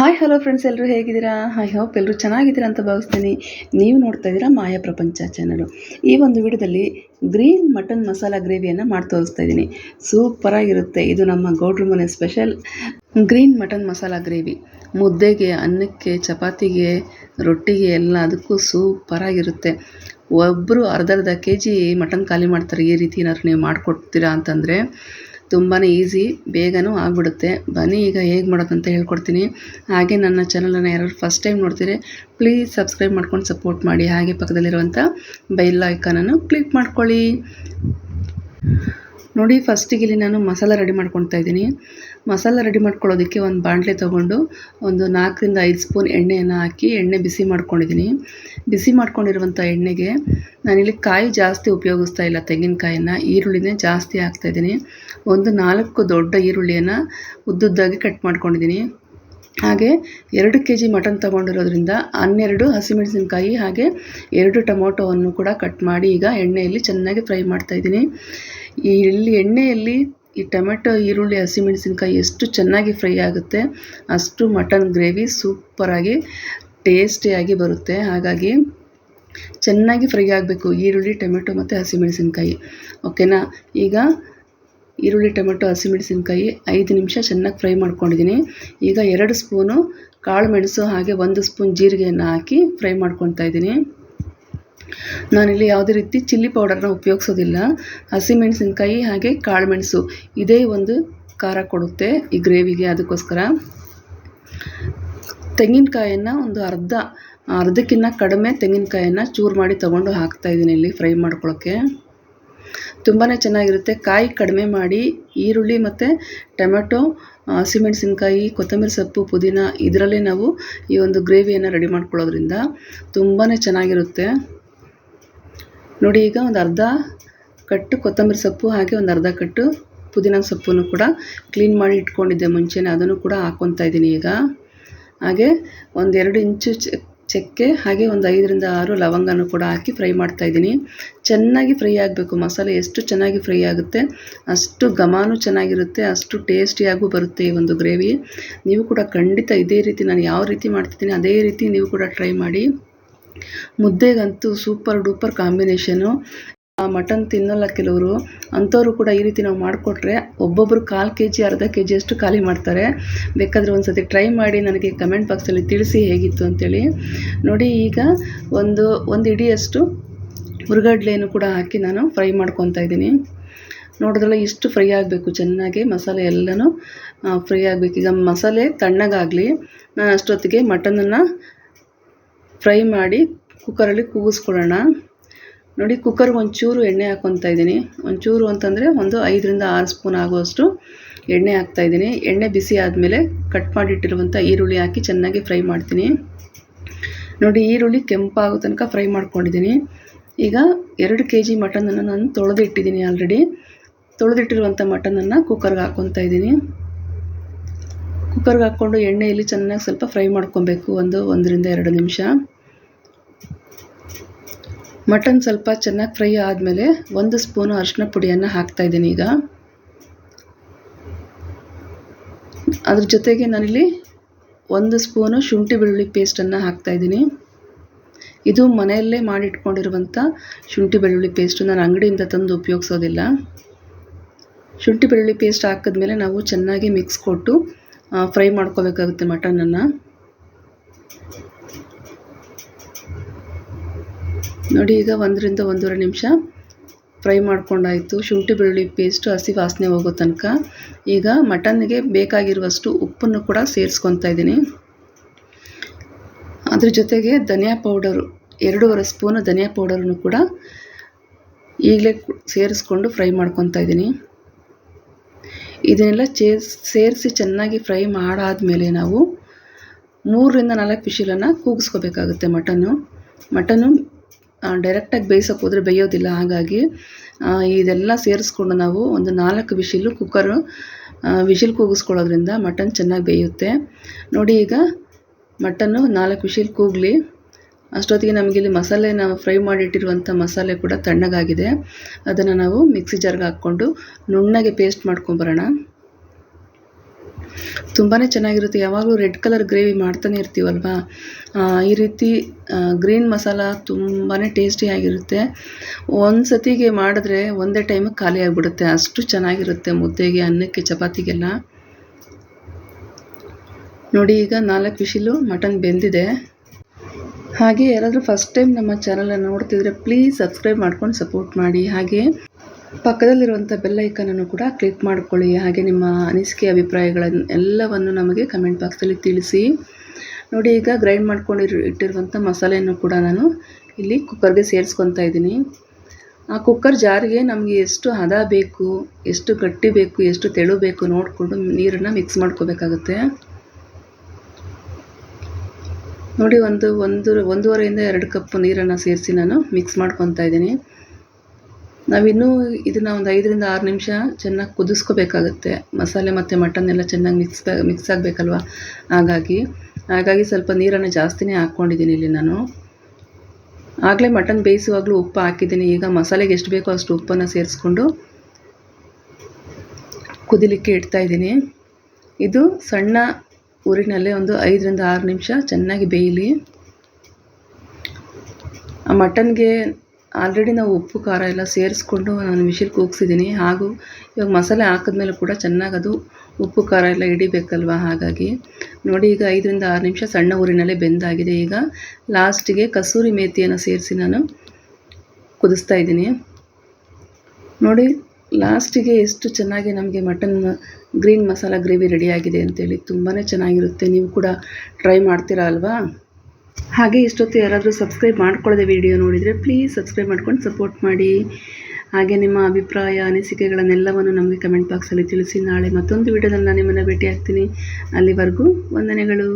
Hi hello friends ಎಲ್ಲರೂ ಹೇಗಿದ್ದೀರಾ? I hope ಎಲ್ಲರೂ ಚೆನ್ನಾಗಿದ್ದೀರಾ ಅಂತ ಭಾವಿಸ್ತೀನಿ. ನೀವು ನೋಡ್ತಾ ಇದ್ದೀರಾ ಮಾಯಾ ಪ್ರಪಂಚ ಚಾನಲು ಈ ಒಂದು ವಿಡಿಯೋದಲ್ಲಿ ಗ್ರೀನ್ ಮಟನ್ ಮಸಾಲ ಗ್ರೇವಿಯನ್ನು ಮಾಡಿ ತೋರಿಸ್ತಾ ಇದ್ದೀನಿ. ಸೂಪರಾಗಿರುತ್ತೆ ಇದು ನಮ್ಮ ಗೌಡ್ರ ಮನೆ special green mutton masala gravy ಮುದ್ದೆಗೆ, ಅನ್ನಕ್ಕೆ, ಚಪಾತಿಗೆ, ರೊಟ್ಟಿಗೆ ಎಲ್ಲ ಅದಕ್ಕೂ ಸೂಪರಾಗಿರುತ್ತೆ ಒಬ್ಬರು ಅರ್ಧ ಅರ್ಧ ಕೆ ಜಿ ಮಟನ್ ಖಾಲಿ ಮಾಡ್ತಾರೆ. ಈ ರೀತಿ ಏನಾದ್ರು ನೀವು ಮಾಡಿಕೊಡ್ತೀರಾ ಅಂತಂದರೆ ತುಂಬಾ ಈಸಿ, ಬೇಗನೂ ಆಗಿಬಿಡುತ್ತೆ. ಬನ್ನಿ, ಈಗ ಹೇಗೆ ಮಾಡೋದಂತ ಹೇಳ್ಕೊಡ್ತೀನಿ. ಹಾಗೆ ನನ್ನ ಚಾನಲನ್ನು ಯಾರು ಫಸ್ಟ್ ಟೈಮ್ ನೋಡ್ತೀರಿ ಪ್ಲೀಸ್ ಸಬ್ಸ್ಕ್ರೈಬ್ ಮಾಡ್ಕೊಂಡು ಸಪೋರ್ಟ್ ಮಾಡಿ. ಹಾಗೆ ಪಕ್ಕದಲ್ಲಿರುವಂಥ ಬೆಲ್ ಐಕಾನನ್ನು ಕ್ಲಿಕ್ ಮಾಡ್ಕೊಳ್ಳಿ. ನೋಡಿ ಫಸ್ಟಿಗೆ ಇಲ್ಲಿ ನಾನು ಮಸಾಲ ರೆಡಿ ಮಾಡ್ಕೊಳ್ತಾ ಇದ್ದೀನಿ. ಮಸಾಲ ರೆಡಿ ಮಾಡ್ಕೊಳ್ಳೋದಕ್ಕೆ ಒಂದು ಬಾಣಲೆ ತೊಗೊಂಡು ಒಂದು ನಾಲ್ಕರಿಂದ ಐದು ಸ್ಪೂನ್ ಎಣ್ಣೆಯನ್ನು ಹಾಕಿ ಎಣ್ಣೆ ಬಿಸಿ ಮಾಡ್ಕೊಂಡಿದ್ದೀನಿ. ಬಿಸಿ ಮಾಡ್ಕೊಂಡಿರುವಂಥ ಎಣ್ಣೆಗೆ ನಾನಿಲ್ಲಿ ಕಾಯಿ ಜಾಸ್ತಿ ಉಪಯೋಗಿಸ್ತಾ ಇಲ್ಲ ತೆಂಗಿನಕಾಯನ್ನು ಈರುಳ್ಳಿನೇ ಜಾಸ್ತಿ ಹಾಕ್ತಾಯಿದ್ದೀನಿ ಒಂದು ನಾಲ್ಕು ದೊಡ್ಡ ಈರುಳ್ಳಿಯನ್ನು ಉದ್ದುದ್ದಾಗಿ ಕಟ್ ಮಾಡ್ಕೊಂಡಿದ್ದೀನಿ. ಹಾಗೆ ಎರಡು ಕೆ ಜಿ ಮಟನ್ ತೊಗೊಂಡಿರೋದ್ರಿಂದ ಹನ್ನೆರಡು ಹಸಿಮೆಣಸಿನಕಾಯಿ ಹಾಗೆ ಎರಡು ಟೊಮೊಟೊವನ್ನು ಕೂಡ ಕಟ್ ಮಾಡಿ ಈಗ ಎಣ್ಣೆಯಲ್ಲಿ ಚೆನ್ನಾಗಿ ಫ್ರೈ ಮಾಡ್ತಾಯಿದ್ದೀನಿ ಇಲ್ಲಿ ಎಣ್ಣೆಯಲ್ಲಿ ಈ ಟೊಮೆಟೊ, ಈರುಳ್ಳಿ, ಹಸಿಮೆಣಸಿನ್ಕಾಯಿ ಎಷ್ಟು ಚೆನ್ನಾಗಿ ಫ್ರೈ ಆಗುತ್ತೆ, ಅಷ್ಟು ಮಟನ್ ಗ್ರೇವಿ ಸೂಪರಾಗಿ ಟೇಸ್ಟಿಯಾಗಿ ಬರುತ್ತೆ. ಹಾಗಾಗಿ ಚೆನ್ನಾಗಿ ಫ್ರೈ ಆಗಬೇಕು ಈರುಳ್ಳಿ, ಟೊಮೆಟೊ ಮತ್ತು ಹಸಿಮೆಣಸಿನಕಾಯಿ. ಓಕೆನಾ? ಈಗ ಈರುಳ್ಳಿ, ಟೊಮೆಟೊ, ಹಸಿಮೆಣಸಿನ್ಕಾಯಿ ಐದು ನಿಮಿಷ ಚೆನ್ನಾಗಿ ಫ್ರೈ ಮಾಡ್ಕೊಂಡಿದ್ದೀನಿ. ಈಗ ಎರಡು ಸ್ಪೂನು ಕಾಳು ಮೆಣಸು ಹಾಗೆ ಒಂದು ಸ್ಪೂನ್ ಜೀರಿಗೆಯನ್ನು ಹಾಕಿ ಫ್ರೈ ಮಾಡ್ಕೊತಾ ಇದ್ದೀನಿ. ನಾನಿಲ್ಲಿ ಯಾವುದೇ ರೀತಿ ಚಿಲ್ಲಿ ಪೌಡರ್ನ ಉಪಯೋಗಿಸೋದಿಲ್ಲ. ಹಸಿಮೆಣಸಿನ್ಕಾಯಿ ಹಾಗೆ ಕಾಳು ಮೆಣಸು ಇದೇ ಒಂದು ಖಾರ ಕೊಡುತ್ತೆ ಈ ಗ್ರೇವಿಗೆ ಅದಕ್ಕೋಸ್ಕರ. ತೆಂಗಿನಕಾಯನ್ನು ಒಂದು ಅರ್ಧ, ಅರ್ಧಕ್ಕಿಂತ ಕಡಿಮೆ ತೆಂಗಿನಕಾಯನ್ನು ಚೂರು ಮಾಡಿ ತೊಗೊಂಡು ಹಾಕ್ತಾಯಿದ್ದೀನಿ ಇಲ್ಲಿ ಫ್ರೈ ಮಾಡ್ಕೊಳ್ಳೋಕ್ಕೆ ತುಂಬಾ ಚೆನ್ನಾಗಿರುತ್ತೆ. ಕಾಯಿ ಕಡಿಮೆ ಮಾಡಿ ಈರುಳ್ಳಿ ಮತ್ತು ಟೊಮೆಟೊ ಹಸಿಮೆಣಸಿನ್ಕಾಯಿ ಕೊತ್ತಂಬರಿ ಸೊಪ್ಪು, ಪುದೀನ ಇದರಲ್ಲೇ ನಾವು ಈ ಒಂದು ಗ್ರೇವಿಯನ್ನು ರೆಡಿ ಮಾಡ್ಕೊಳ್ಳೋದ್ರಿಂದ ತುಂಬಾ ಚೆನ್ನಾಗಿರುತ್ತೆ. ನೋಡಿ ಈಗ ಒಂದು ಅರ್ಧ ಕಟ್ಟು ಕೊತ್ತಂಬರಿ ಸೊಪ್ಪು ಹಾಗೆ ಒಂದು ಅರ್ಧ ಕಟ್ಟು ಪುದೀನ ಸೊಪ್ಪನ್ನು ಕೂಡ ಕ್ಲೀನ್ ಮಾಡಿ ಇಟ್ಕೊಂಡಿದ್ದೆ ಮುಂಚೆನೇ. ಅದನ್ನು ಕೂಡ ಹಾಕ್ಕೊತಾ ಇದ್ದೀನಿ ಈಗ. ಹಾಗೆ ಒಂದೆರಡು ಇಂಚು ಚಕ್ಕೆ, ಹಾಗೆ ಒಂದು ಐದರಿಂದ ಆರು ಲವಂಗನೂ ಕೂಡ ಹಾಕಿ ಫ್ರೈ ಮಾಡ್ತಾ ಇದ್ದೀನಿ. ಚೆನ್ನಾಗಿ ಫ್ರೈ ಆಗಬೇಕು. ಮಸಾಲೆ ಎಷ್ಟು ಚೆನ್ನಾಗಿ ಫ್ರೈ ಆಗುತ್ತೆ, ಅಷ್ಟು ಗಮಾನು ಚೆನ್ನಾಗಿರುತ್ತೆ, ಅಷ್ಟು ಟೇಸ್ಟಿಯಾಗೂ ಬರುತ್ತೆ ಈ ಒಂದು ಗ್ರೇವಿ. ನೀವು ಕೂಡ ಖಂಡಿತ ಇದೇ ರೀತಿ ನಾನು ಯಾವ ರೀತಿ ಮಾಡ್ತಿದ್ದೀನಿ, ಅದೇ ರೀತಿ ನೀವು ಕೂಡ ಟ್ರೈ ಮಾಡಿ. ಮುದ್ದೆಗಂತೂ ಸೂಪರ್ ಡೂಪರ್ ಕಾಂಬಿನೇಷನು. ಮಟನ್ ತಿನ್ನಲ್ಲ ಕೆಲವರು, ಅಂಥವರು ಕೂಡ ಈ ರೀತಿ ನಾವು ಮಾಡಿಕೊಟ್ರೆ ಒಬ್ಬೊಬ್ಬರು ಕಾಲು ಕೆ ಜಿ ಅರ್ಧ ಕೆ ಜಿಯಷ್ಟು ಖಾಲಿ ಮಾಡ್ತಾರೆ. ಬೇಕಾದರೆ ಒಂದು ಸತಿ ಟ್ರೈ ಮಾಡಿ ನನಗೆ ಕಮೆಂಟ್ ಬಾಕ್ಸಲ್ಲಿ ತಿಳಿಸಿ ಹೇಗಿತ್ತು ಅಂತೇಳಿ. ನೋಡಿ, ಈಗ ಒಂದು ಒಂದು ಇಡಿಯಷ್ಟು ಹುರ್ಗಡ್ಲೆಯನ್ನು ಕೂಡ ಹಾಕಿ ನಾನು ಫ್ರೈ ಮಾಡ್ಕೊತಾ ಇದ್ದೀನಿ. ನೋಡಿದ್ರಲ್ಲ, ಇಷ್ಟು ಫ್ರೈ ಆಗಬೇಕು, ಚೆನ್ನಾಗಿ ಮಸಾಲೆ ಎಲ್ಲನೂ ಫ್ರೈ ಆಗಬೇಕು. ಈಗ ಮಸಾಲೆ ತಣ್ಣಗಾಗಲಿ, ನಾನು ಅಷ್ಟೊತ್ತಿಗೆ ಮಟನನ್ನು ಫ್ರೈ ಮಾಡಿ ಕುಕ್ಕರಲ್ಲಿ ಕೂಗಿಸ್ಕೊಳ್ಳೋಣ ನೋಡಿ ಕುಕ್ಕರ್ಗೆ ಒಂಚೂರು ಎಣ್ಣೆ ಹಾಕ್ಕೊತಾ ಇದ್ದೀನಿ. ಒಂಚೂರು ಅಂತಂದರೆ ಒಂದು ಐದರಿಂದ ಆರು ಸ್ಪೂನ್ ಆಗುವಷ್ಟು ಎಣ್ಣೆ ಹಾಕ್ತಾಯಿದ್ದೀನಿ ಎಣ್ಣೆ ಬಿಸಿ ಆದಮೇಲೆ ಕಟ್ ಮಾಡಿಟ್ಟಿರುವಂಥ ಈರುಳ್ಳಿ ಹಾಕಿ ಚೆನ್ನಾಗಿ ಫ್ರೈ ಮಾಡ್ತೀನಿ. ನೋಡಿ, ಈರುಳ್ಳಿ ಕೆಂಪಾಗೋ ತನಕ ಫ್ರೈ ಮಾಡ್ಕೊಂಡಿದ್ದೀನಿ. ಈಗ ಎರಡು ಕೆ ಜಿ ಮಟನನ್ನು ನಾನು ತೊಳೆದಿಟ್ಟಿದ್ದೀನಿ ಆಲ್ರೆಡಿ ತೊಳೆದಿಟ್ಟಿರುವಂಥ ಮಟನನ್ನು ಕುಕ್ಕರ್ಗೆ ಹಾಕ್ಕೊತಾ ಇದ್ದೀನಿ. ಕುಕ್ಕರ್ಗೆ ಹಾಕ್ಕೊಂಡು ಎಣ್ಣೆಯಲ್ಲಿ ಚೆನ್ನಾಗಿ ಸ್ವಲ್ಪ ಫ್ರೈ ಮಾಡ್ಕೊಬೇಕು. ಒಂದು ಒಂದರಿಂದ ಎರಡು ನಿಮಿಷ. ಮಟನ್ ಸ್ವಲ್ಪ ಚೆನ್ನಾಗಿ ಫ್ರೈ ಆದಮೇಲೆ ಒಂದು ಸ್ಪೂನು ಅರಿಶಿನ ಪುಡಿಯನ್ನು ಹಾಕ್ತಾಯಿದ್ದೀನಿ ಈಗ. ಅದ್ರ ಜೊತೆಗೆ ನಾನಿಲ್ಲಿ ಒಂದು ಸ್ಪೂನು ಶುಂಠಿ ಬೆಳ್ಳುಳ್ಳಿ ಪೇಸ್ಟನ್ನು ಹಾಕ್ತಾಯಿದ್ದೀನಿ ಇದು ಮನೆಯಲ್ಲೇ ಮಾಡಿಟ್ಕೊಂಡಿರುವಂಥ ಶುಂಠಿ ಬೆಳ್ಳುಳ್ಳಿ ಪೇಸ್ಟು ನಾನು ಅಂಗಡಿಯಿಂದ ತಂದು ಉಪಯೋಗಿಸೋದಿಲ್ಲ. ಶುಂಠಿ ಬೆಳ್ಳುಳ್ಳಿ ಪೇಸ್ಟ್ ಹಾಕಿದ್ಮೇಲೆ ನಾವು ಚೆನ್ನಾಗಿ ಮಿಕ್ಸ್ ಕೊಟ್ಟು ಫ್ರೈ ಮಾಡ್ಕೋಬೇಕಾಗುತ್ತೆ ಮಟನನ್ನು. ನೋಡಿ, ಈಗ ಒಂದರಿಂದ ಒಂದೂವರೆ ನಿಮಿಷ ಫ್ರೈ ಮಾಡ್ಕೊಂಡಾಯಿತು. ಶುಂಠಿ, ಬೆಳ್ಳುಳ್ಳಿ ಪೇಸ್ಟು ಹಸಿ ವಾಸನೆ ಹೋಗೋ ತನಕ. ಈಗ ಮಟನ್ಗೆ ಬೇಕಾಗಿರುವಷ್ಟು ಉಪ್ಪನ್ನು ಕೂಡ ಸೇರಿಸ್ಕೊತಾ ಇದ್ದೀನಿ. ಅದ್ರ ಜೊತೆಗೆ ಧನಿಯಾ ಪೌಡರು ಎರಡೂವರೆ ಸ್ಪೂನು ಧನಿಯಾ ಪೌಡರನ್ನು ಕೂಡ ಈಗಲೇ ಸೇರಿಸ್ಕೊಂಡು ಫ್ರೈ ಮಾಡ್ಕೊತಾ ಇದ್ದೀನಿ. ಇದನ್ನೆಲ್ಲ ಚೇಸ್ ಸೇರಿಸಿ ಚೆನ್ನಾಗಿ ಫ್ರೈ ಮಾಡಾದಮೇಲೆ ನಾವು ಮೂರರಿಂದ ನಾಲ್ಕು ಪಿಶಿಲನ್ನು ಕೂಗಿಸ್ಕೋಬೇಕಾಗುತ್ತೆ ಮಟನ್ನು. ಮಟನ್ನು ಡೈರೆಕ್ಟಾಗಿ ಬೇಯಿಸೋಕೆ ಹೋದರೆ ಬೇಯೋದಿಲ್ಲ. ಹಾಗಾಗಿ ಇದೆಲ್ಲ ಸೇರಿಸ್ಕೊಂಡು ನಾವು ಒಂದು ನಾಲ್ಕು ವಿಶಿಲು ಕುಕ್ಕರು ವಿಶಿಲ್ ಕೂಗಿಸ್ಕೊಳ್ಳೋದ್ರಿಂದ ಮಟನ್ ಚೆನ್ನಾಗಿ ಬೇಯುತ್ತೆ. ನೋಡಿ ಈಗ ಮಟನ್ನು ನಾಲ್ಕು ವಿಶಿಲ್ ಕೂಗಲಿ. ಅಷ್ಟೊತ್ತಿಗೆ ನಮಗಿಲ್ಲಿ ಮಸಾಲೆ ನಾವು ಫ್ರೈ ಮಾಡಿಟ್ಟಿರುವಂಥ ಮಸಾಲೆ ಕೂಡ ತಣ್ಣಗಾಗಿದೆ. ಅದನ್ನು ನಾವು ಮಿಕ್ಸಿ ಜಾರ್ಗೆ ಹಾಕ್ಕೊಂಡು ನುಣ್ಣಗೆ ಪೇಸ್ಟ್ ಮಾಡ್ಕೊಂಬರೋಣ. ತುಂಬಾ ಚೆನ್ನಾಗಿರುತ್ತೆ. ಯಾವಾಗಲೂ ರೆಡ್ ಕಲರ್ ಗ್ರೇವಿ ಮಾಡ್ತಾನೆ ಇರ್ತೀವಲ್ವಾ? ಈ ರೀತಿ ಗ್ರೀನ್ ಮಸಾಲ ತುಂಬಾ ಟೇಸ್ಟಿಯಾಗಿರುತ್ತೆ ಒಂದು ಸತಿಗೆ ಮಾಡಿದ್ರೆ ಒಂದೇ ಟೈಮಿಗೆ ಖಾಲಿ ಆಗಿಬಿಡುತ್ತೆ. ಅಷ್ಟು ಚೆನ್ನಾಗಿರುತ್ತೆ ಮುದ್ದೆಗೆ, ಅನ್ನಕ್ಕೆ, ಚಪಾತಿಗೆಲ್ಲ. ನೋಡಿ, ಈಗ ನಾಲ್ಕು ವಿಶಿಲು ಮಟನ್ ಬೆಂದಿದೆ. ಹಾಗೆ ಯಾರಾದರೂ ಫಸ್ಟ್ ಟೈಮ್ ನಮ್ಮ ಚಾನಲನ್ನು ನೋಡ್ತಿದ್ರೆ ಪ್ಲೀಸ್ ಸಬ್ಸ್ಕ್ರೈಬ್ ಮಾಡ್ಕೊಂಡು ಸಪೋರ್ಟ್ ಮಾಡಿ. ಹಾಗೆ ಪಕ್ಕದಲ್ಲಿರುವಂಥ ಬೆಲ್ ಐಕನನ್ನು ಕೂಡ ಕ್ಲಿಕ್ ಮಾಡಿಕೊಳ್ಳಿ. ಹಾಗೆ ನಿಮ್ಮ ಅನಿಸಿಕೆ ಅಭಿಪ್ರಾಯಗಳನ್ನು ಎಲ್ಲವನ್ನು ನಮಗೆ ಕಮೆಂಟ್ ಬಾಕ್ಸಲ್ಲಿ ತಿಳಿಸಿ. ನೋಡಿ, ಈಗ ಗ್ರೈಂಡ್ ಮಾಡ್ಕೊಂಡಿರೋ, ಇಟ್ಟಿರುವಂಥ ಮಸಾಲೆಯನ್ನು ಕೂಡ ನಾನು ಇಲ್ಲಿ ಕುಕ್ಕರ್ಗೆ ಸೇರಿಸ್ಕೊತಾ ಇದ್ದೀನಿ. ಆ ಕುಕ್ಕರ್ ಜಾರಿಗೆ ನಮಗೆ ಎಷ್ಟು ಹದ ಬೇಕು, ಎಷ್ಟು ಗಟ್ಟಿ ಬೇಕು, ಎಷ್ಟು ತೆಳು ಬೇಕು ನೋಡಿಕೊಂಡು ನೀರನ್ನು ಮಿಕ್ಸ್ ಮಾಡ್ಕೋಬೇಕಾಗುತ್ತೆ. ನೋಡಿ, ಒಂದು ಒಂದು, ಒಂದೂವರೆಯಿಂದ ಎರಡು ಕಪ್ ನೀರನ್ನು ಸೇರಿಸಿ ನಾನು ಮಿಕ್ಸ್ ಮಾಡ್ಕೊತಾ ಇದ್ದೀನಿ. ನಾವಿನ್ನೂ ಇದನ್ನು ಒಂದು ಐದರಿಂದ ಆರು ನಿಮಿಷ ಚೆನ್ನಾಗಿ ಕುದಿಸ್ಕೋಬೇಕಾಗತ್ತೆ. ಮಸಾಲೆ ಮತ್ತು ಮಟನ್ ಎಲ್ಲ ಚೆನ್ನಾಗಿ ಮಿಕ್ಸ್ ಮಿಕ್ಸ್ ಆಗಬೇಕಲ್ವ? ಹಾಗಾಗಿ ಹಾಗಾಗಿ ಸ್ವಲ್ಪ ನೀರನ್ನು ಜಾಸ್ತಿನೇ ಹಾಕ್ಕೊಂಡಿದ್ದೀನಿ ಇಲ್ಲಿ ನಾನು. ಆಗಲೇ ಮಟನ್ ಬೇಯಿಸುವಾಗಲೂ ಉಪ್ಪು ಹಾಕಿದ್ದೀನಿ. ಈಗ ಮಸಾಲೆಗೆ ಎಷ್ಟು ಬೇಕೋ ಅಷ್ಟು ಉಪ್ಪನ್ನು ಸೇರಿಸ್ಕೊಂಡು ಕುದಿಲಿಕ್ಕೆ ಇಡ್ತಾ ಇದ್ದೀನಿ. ಇದು ಸಣ್ಣ ಊರಿನಲ್ಲೇ ಒಂದು ಐದರಿಂದ ಆರು ನಿಮಿಷ ಚೆನ್ನಾಗಿ ಬೇಯಲಿ. ಆ ಮಟನ್ಗೆ ಆಲ್ರೆಡಿ ನಾವು ಉಪ್ಪು, ಖಾರ ಎಲ್ಲ ಸೇರಿಸ್ಕೊಂಡು ನಾನು ಮಿಷಿನ್ ಕೂಗ್ಸಿದ್ದೀನಿ. ಹಾಗೂ ಇವಾಗ ಮಸಾಲೆ ಹಾಕಿದ್ಮೇಲೆ ಕೂಡ ಚೆನ್ನಾಗಿ ಅದು ಉಪ್ಪು, ಖಾರ ಎಲ್ಲ ಹಿಡಿಬೇಕಲ್ವ ಹಾಗಾಗಿ. ನೋಡಿ, ಈಗ ಐದರಿಂದ ಆರು ನಿಮಿಷ ಸಣ್ಣ ಊರಿನಲ್ಲೇ ಬೆಂದಾಗಿದೆ. ಈಗ ಲಾಸ್ಟಿಗೆ ಕಸೂರಿ ಮೇತಿಯನ್ನು ಸೇರಿಸಿ ನಾನು ಕುದಿಸ್ತಾ ಇದ್ದೀನಿ. ನೋಡಿ, ಲಾಸ್ಟಿಗೆ ಎಷ್ಟು ಚೆನ್ನಾಗಿ ನಮಗೆ ಮಟನ್ ಗ್ರೀನ್ ಮಸಾಲ ಗ್ರೇವಿ ರೆಡಿಯಾಗಿದೆ ಅಂತೇಳಿ ತುಂಬಾ ಚೆನ್ನಾಗಿರುತ್ತೆ. ನೀವು ಕೂಡ ಟ್ರೈ ಮಾಡ್ತೀರಾ ಅಲ್ವಾ? ಹಾಗೆ ಇಷ್ಟೊತ್ತು ಯಾರಾದರೂ ಸಬ್ಸ್ಕ್ರೈಬ್ ಮಾಡ್ಕೊಳ್ಳದೆ ವಿಡಿಯೋ ನೋಡಿದರೆ ಪ್ಲೀಸ್ ಸಬ್ಸ್ಕ್ರೈಬ್ ಮಾಡ್ಕೊಂಡು ಸಪೋರ್ಟ್ ಮಾಡಿ. ಹಾಗೆ ನಿಮ್ಮ ಅಭಿಪ್ರಾಯ, ಅನಿಸಿಕೆಗಳನ್ನೆಲ್ಲವನ್ನು ನಮಗೆ ಕಮೆಂಟ್ ಬಾಕ್ಸಲ್ಲಿ ತಿಳಿಸಿ. ನಾಳೆ ಮತ್ತೊಂದು ವಿಡಿಯೋದಲ್ಲಿ ನಾನು ನಿಮ್ಮನ್ನು ಭೇಟಿ ಆಗ್ತೀನಿ ಅಲ್ಲಿವರೆಗೂ ವಂದನೆಗಳು.